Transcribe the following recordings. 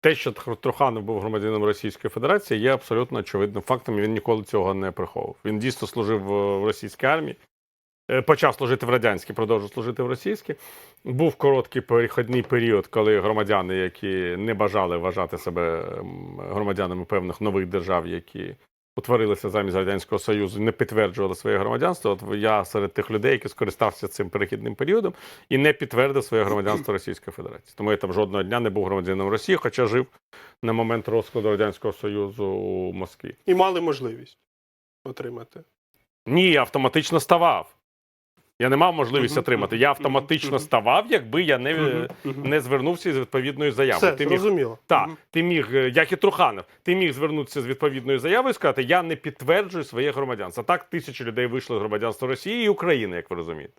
те, що Тр- Труханов був громадянином Російської Федерації, є абсолютно очевидним фактом. Він ніколи цього не приховував. Він дійсно служив в в російській армії, е, почав служити в радянській, продовжив служити в російській. Був короткий перехідний період, коли громадяни, які не бажали вважати себе громадянами певних нових держав, які утворилися замість радянського союзу, не підтверджували своє громадянство. От я серед тих людей, які скористався цим перехідним періодом і не підтвердив своє громадянство Російської Федерації. Тому я там жодного дня не був громадянином Росії, хоча жив на момент розкладу радянського союзу у Москві. І мали можливість отримати. Ні, автоматично ставав. Я не мав можливість Мгм, отримати. Я автоматично мгм. ставав, якби я не, Мгм, мгм. не звернувся з відповідною заявою. Все, Ти міг зрозуміло. Так, Мгм. ти міг, е, як і Труханов, ти міг звернутися з відповідною заявою і сказати, я не підтверджую своє громадянство. Так тисячі людей вийшли з громадянства Росії і України, як ви розумієте.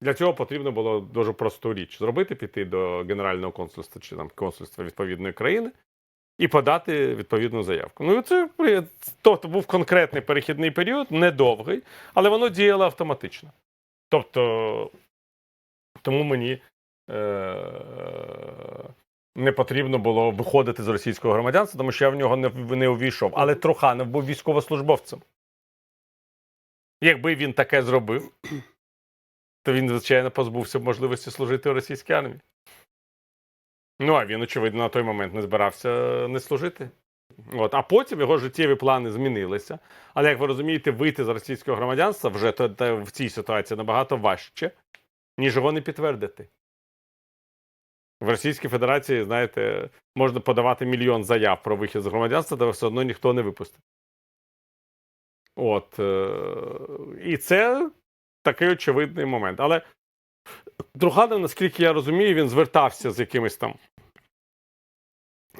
Для цього потрібно було дуже просту річ зробити, піти до генерального консульства чи там консульства відповідної країни і подати відповідну заявку. Ну і це тобто був конкретний перехідний період, недовгий, але воно діяло автоматично. Тобто, тому мені е- не потрібно було виходити з російського громадянства, тому що я в нього не, не увійшов. Але Труханов був військовослужбовцем. Якби він таке зробив, то він, звичайно, позбувся б можливості служити у російській армії. Ну, а він, очевидно, на той момент не збирався не служити. От. А потім його життєві плани змінилися. Але, як ви розумієте, вийти з російського громадянства вже то, то в цій ситуації набагато важче, ніж його не підтвердити. В Російській Федерації, знаєте, можна подавати мільйон заяв про вихід з громадянства, та все одно ніхто не випустить. От. Е- і це такий очевидний момент. Але Труханов, наскільки я розумію, він звертався з якимись там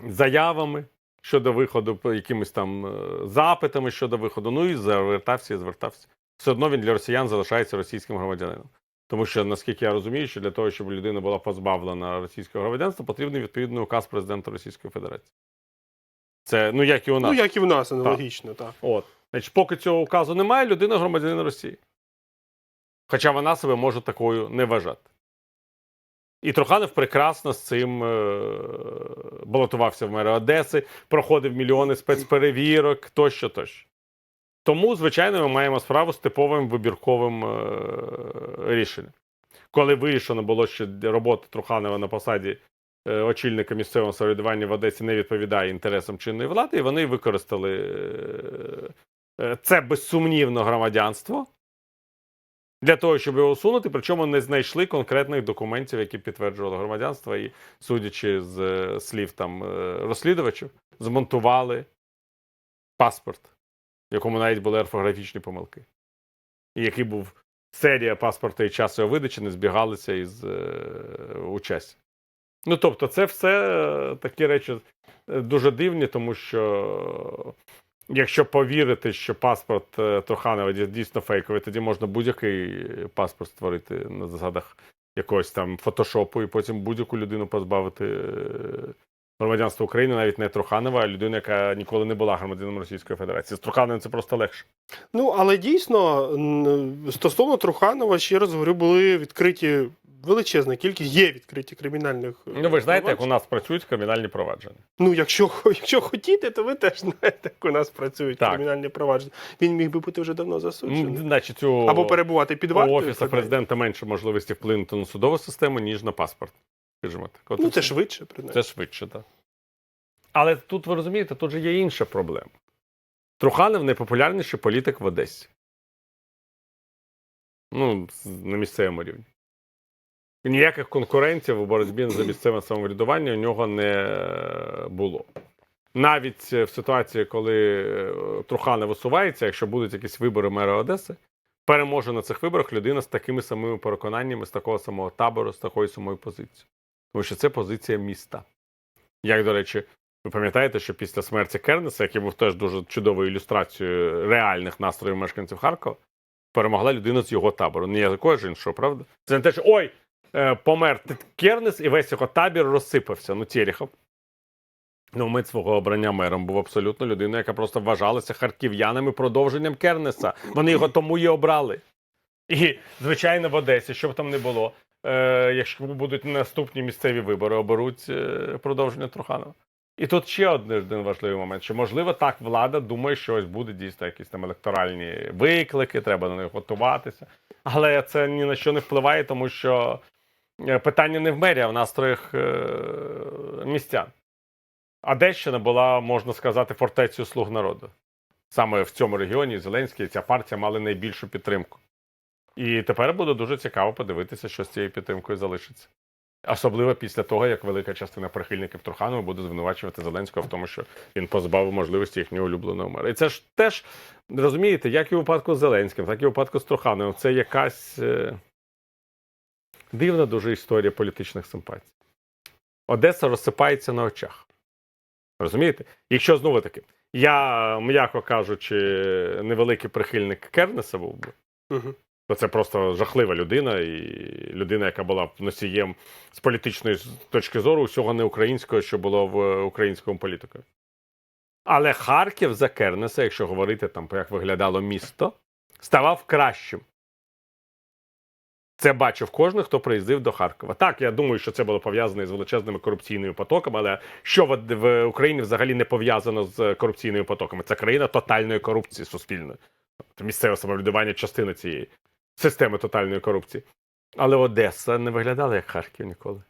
заявами щодо виходу, якимись там е, запитами щодо виходу. Ну і звертався і звертався. Все одно він для росіян залишається російським громадянином. Тому що, наскільки я розумію, що для того, щоб людина була позбавлена російського громадянства, потрібний відповідний указ президента Російської Федерації. Це ну як і у нас. Ну, як і в нас, аналогічно, так. От. Значить, поки цього указу немає, людина громадянин Росії. Хоча вона себе може такою не вважати. І Труханов прекрасно з цим е- балотувався в мери Одеси, проходив мільйони спецперевірок, тощо, тощо. Тому, звичайно, ми маємо справу з типовим вибірковим е- рішенням. Коли вирішено було, що робота Труханова на посаді е, очільника місцевого самоврядування в Одесі не відповідає інтересам чинної влади, і вони використали це безсумнівно громадянство для того, щоб його усунути, причому не знайшли конкретних документів, які підтверджували громадянство, і, судячи з е, слів там е, розслідувачів, змонтували паспорт, в якому навіть були орфографічні помилки, і який був серія паспорта і час його видачі не збігалися із е. Ну, тобто, це все е, такі речі дуже дивні, тому що якщо повірити, що паспорт е, Труханова дійсно фейковий, тоді можна будь-який паспорт створити на засадах якогось там фотошопу, і потім будь-яку людину позбавити громадянства України, навіть не Труханова, а людину, яка ніколи не була громадянином Російської Федерації. З Трухановим це просто легше. Ну, але дійсно, стосовно Труханова, ще раз говорю, були відкриті величезна кількість, є відкриті кримінальних. е, Ну, ви ж знаєте, як у нас працюють кримінальні провадження. Ну, якщо, якщо хотіти, то ви теж знаєте, як у нас працюють Так. кримінальні провадження. Він міг би бути вже давно засуджений. значить, у... Або перебувати під у офісу президента менше можливості вплинути на судову систему, ніж на паспорт. Скажімо так. От Ну, це швидше, принаймні. Це швидше, так. Але тут, ви розумієте, тут же є інша проблема. Труханов найпопулярніший політик в Одесі. Ну, на місцевому рівні. Ніяких конкурентів у боротьбі за місцеве самоврядування у нього не було. Навіть в ситуації, коли е, Труханов висувається, якщо будуть якісь вибори мера Одеси, переможе на цих виборах людина з такими самими переконаннями, з такого самого табору, з такою самою позицією. Тому що це позиція міста. Як, до речі, ви пам'ятаєте, що після смерті Кернеса, який був теж дуже чудовою ілюстрацією реальних настроїв мешканців Харкова, перемогла людина з його табору. Не якогось іншого, правда? Це не те, що ой, е, помер Кернес і весь його табір розсипався. Ну, Терехов. На момент свого обрання мером був абсолютно людина, яка просто вважалася харків'янами продовженням Кернеса. Вони його тому і обрали. І, звичайно, в Одесі, що б там не було, е, якщо будуть наступні місцеві вибори, оберуть е, продовження Труханова. І тут ще один, один важливий момент: що можливо так влада думає, що ось буде дійсно якісь там електоральні виклики, треба на них готуватися. Але це ні на що не впливає, тому що е, питання не в мері, а в настроях е, містян. Одещина була, можна сказати, фортецею слуг народу. Саме в цьому регіоні Зеленський і ця партія мали найбільшу підтримку. І тепер буде дуже цікаво подивитися, що з цією підтримкою залишиться. Особливо після того, як велика частина прихильників Труханова буде звинувачувати Зеленського в тому, що він позбавив можливості їхнього улюбленого мера. І це ж теж розумієте, як і у випадку з Зеленським, так і у випадку з Трухановим. Це якась е... дивна дуже історія політичних симпатій. Одеса розсипається на очах. Розумієте? Якщо знову таки, я, м'яко кажучи, невеликий прихильник Кернеса був би. Угу. Бо це просто жахлива людина, і людина, яка була носієм з політичної точки зору усього неукраїнського, що було в українському політику. Але Харків за Кернеса, якщо говорити там, як виглядало місто, ставав кращим. Це бачив кожен, хто приїздив до Харкова. Так, я думаю, що це було пов'язане з величезними корупційними потоками, але що в, Україні взагалі не пов'язано з корупційними потоками? Це країна тотальної корупції суспільної. Місцеве самоврядування частина цієї системи тотальної корупції. Але Одеса не виглядала як Харків ніколи.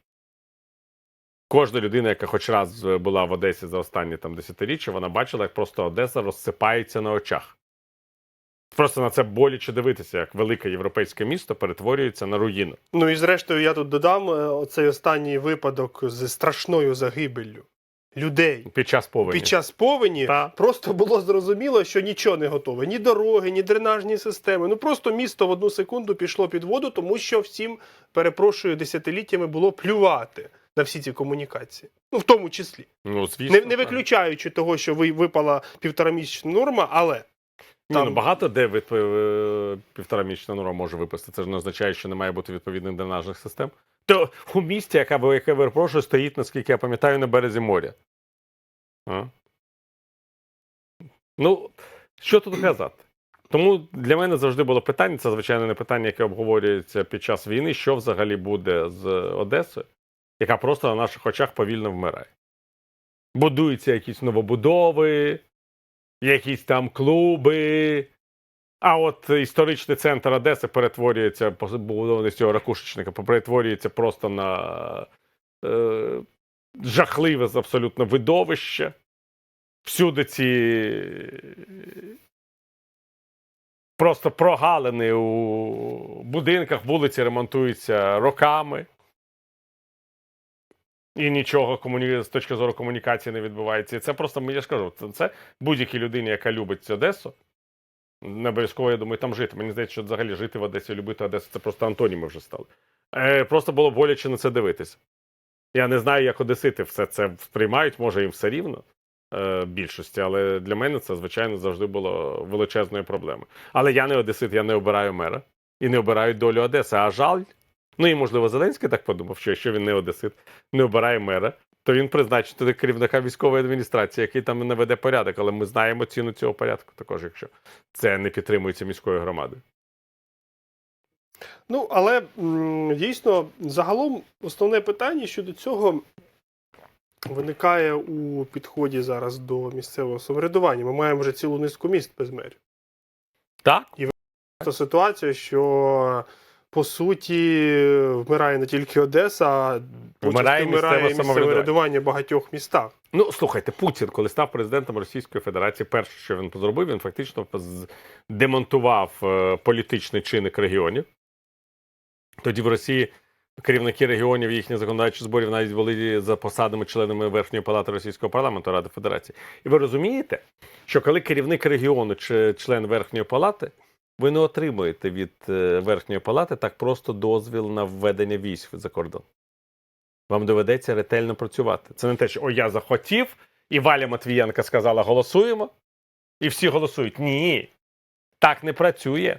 Кожна людина, яка хоч раз була в Одесі за останні там десятиріччя, вона бачила, як просто Одеса розсипається на очах. Просто на це боляче дивитися, як велике європейське місто перетворюється на руїну. Ну і зрештою, я тут додам е, оцей останній випадок з страшною загибеллю людей. Під час повені. Під час повені Та. просто було зрозуміло, що нічого не готове. Ні дороги, ні дренажні системи. Ну просто місто в одну секунду пішло під воду, тому що всім, перепрошую, десятиліттями було плювати на всі ці комунікації. Ну, в тому числі. Ну, звісно, Не, не так. виключаючи того, що ви- випала півторамісячна норма, але Ні, Там- ну багато де від е, півтора місячна норма може випасти. Це ж не означає, що не має бути відповідних дренажних систем. То у місті, яка ви- яке перепрошую, стоїть, наскільки я пам'ятаю, на березі моря. А? Ну, що тут казати? Тому для мене завжди було питання, це звичайно не питання, яке обговорюється під час війни, що взагалі буде з Одесою, яка просто на наших очах повільно вмирає. Будуються якісь новобудови, якісь там клуби. А от історичний центр Одеси перетворюється, побудований з цього ракушечника, перетворюється просто на е, жахливе абсолютно видовище. Всюди ці просто прогалини у будинках, вулиці ремонтуються роками. І нічого комуні... з точки зору комунікації не відбувається. І це просто, я ж кажу, це, це будь-якій людині, яка любить Одесу. Не обов'язково, я думаю, там жити. Мені здається, що взагалі жити в Одесі, любити Одесу це просто антоніми вже стали. Е, просто було боляче на це дивитися. Я не знаю, як одесити все це сприймають, може їм все рівно е, більшості, але для мене це, звичайно, завжди було величезною проблемою. Але я не одесит, я не обираю мера і не обираю долю Одеси. А жаль, ну і можливо, Зеленський так подумав, що якщо він не одесит, не обирає мера, то він призначить туди керівника військової адміністрації, який там наведе порядок. Але ми знаємо ціну цього порядку, також, якщо це не підтримується міською громадою. Ну, але дійсно, загалом основне питання щодо цього виникає у підході зараз до місцевого самоврядування. Ми маємо вже цілу низку міст без мерів. Так, Та ситуація, що по суті вмирає не тільки Одеса, а Вмирає почасти місцеве самоврядування. самоврядування в багатьох містах. Ну, слухайте, Путін, коли став президентом Російської Федерації, перше, що він зробив, він фактично демонтував е, політичний чинник регіонів. Тоді в Росії керівники регіонів, їхні законодавчі зборів навіть були за посадами членами Верхньої палати Російського парламенту Ради Федерації. І ви розумієте, що коли керівник регіону чи член Верхньої палати, ви не отримуєте від е, Верхньої палати так просто дозвіл на введення військ за кордон. Вам доведеться ретельно працювати. Це не те, що о, я захотів, і Валя Матвієнка сказала голосуємо, і всі голосують. Ні, так не працює.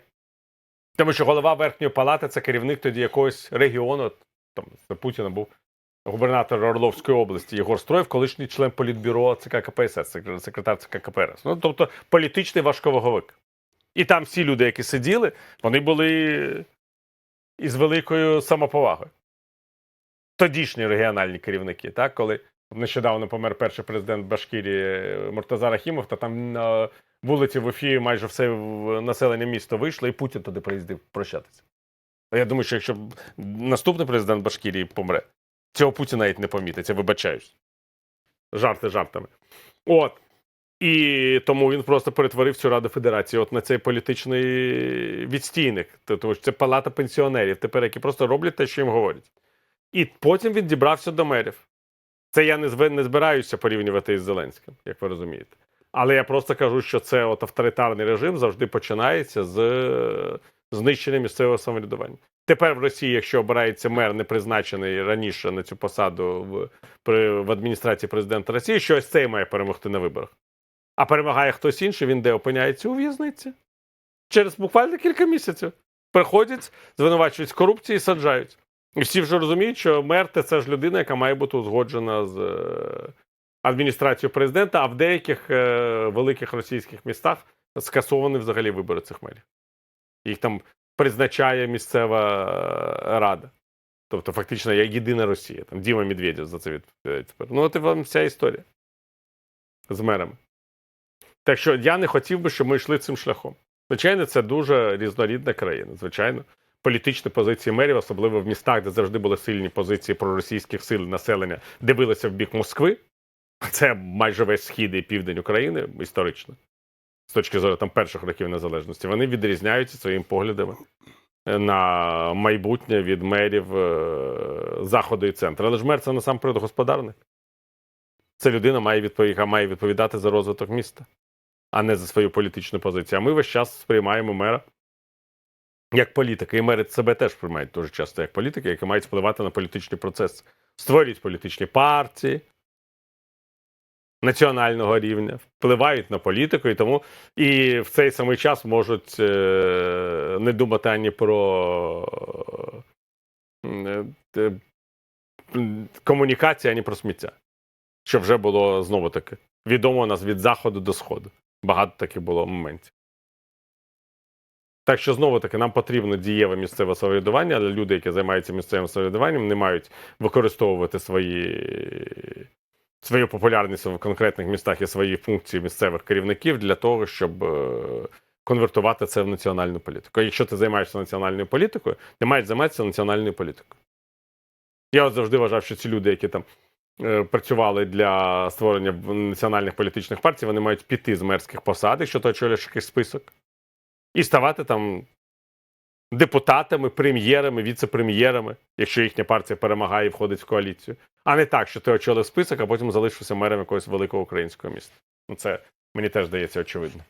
Тому що голова Верхньої палати це керівник тоді якогось регіону. Там за Путіна був губернатор Орловської області Єгор Строєв, колишній член політбюро ЦК КПСС, секретар ЦК КПРС. Ну, тобто політичний важковаговик. І там всі люди, які сиділи, вони були із великою самоповагою. Тодішні регіональні керівники, так, коли Нещодавно помер перший президент Башкірії Муртаза Рахімов, та там на вулиці в Уфі майже все населення міста вийшло, і Путін туди приїздив прощатися. Я думаю, що якщо наступний президент Башкірії помре, цього Путін навіть не помітить, я вибачаюсь. Жарти жартами. От. І тому він просто перетворив цю Раду Федерації от на цей політичний відстійник. Тому що це палата пенсіонерів, тепер які просто роблять те, що їм говорять. І потім він дібрався до мерів. Це я не, не збираюся порівнювати із Зеленським, як ви розумієте. Але я просто кажу, що це от авторитарний режим завжди починається з знищення місцевого самоврядування. Тепер в Росії, якщо обирається мер, не призначений раніше на цю посаду в, при, в адміністрації президента Росії, що ось цей має перемогти на виборах. А перемагає хтось інший, він де опиняється у в'язниці. Через буквально кілька місяців. Приходять, звинувачують в корупції і саджають. І всі вже розуміють, що мер це ж людина, яка має бути узгоджена з е, адміністрацією президента, а в деяких е, великих російських містах скасовані взагалі вибори цих мерів. Їх там призначає місцева е, рада. Тобто, фактично, як єдина Росія. Там Діма Медведєв за це відповідає тепер. Ну, от і вам вся історія з мерами. Так що я не хотів би, щоб ми йшли цим шляхом. Звичайно, це дуже різнорідна країна. Звичайно, політичні позиції мерів, особливо в містах, де завжди були сильні позиції проросійських сил населення, дивилися в бік Москви. Це майже весь схід і південь України історично, з точки зору там перших років незалежності. Вони відрізняються своїми поглядами на майбутнє від мерів е, заходу і центру. Але ж мер це насамперед господарник. Це людина має відповідати за розвиток міста, а не за свою політичну позицію. А ми весь час сприймаємо мера як політика. І мери себе теж сприймають дуже часто як політики, які мають впливати на політичний процес, створюють політичні партії національного рівня, впливають на політику, і тому і в цей самий час можуть е, не думати ані про е, е, м, комунікацію, ані про сміття. Що вже було знову таки відомо нас від заходу до сходу. Багато таких було моментів. Так що знову таки нам потрібно дієве місцеве самоврядування, але люди, які займаються місцевим самоврядуванням, не мають використовувати свої, свою популярність в конкретних містах і свої функції місцевих керівників для того, щоб е, конвертувати це в національну політику. Якщо ти займаєшся національною політикою, ти маєш займатися національною політикою. Я от завжди вважав, що ці люди, які там працювали для створення національних політичних партій, вони мають піти з мерських посад, якщо ти очолюєш якийсь список, і ставати там депутатами, прем'єрами, віце-прем'єрами, якщо їхня партія перемагає і входить в коаліцію. А не так, що ти очолив список, а потім залишився мером якогось великого українського міста. Ну, це мені теж здається очевидно.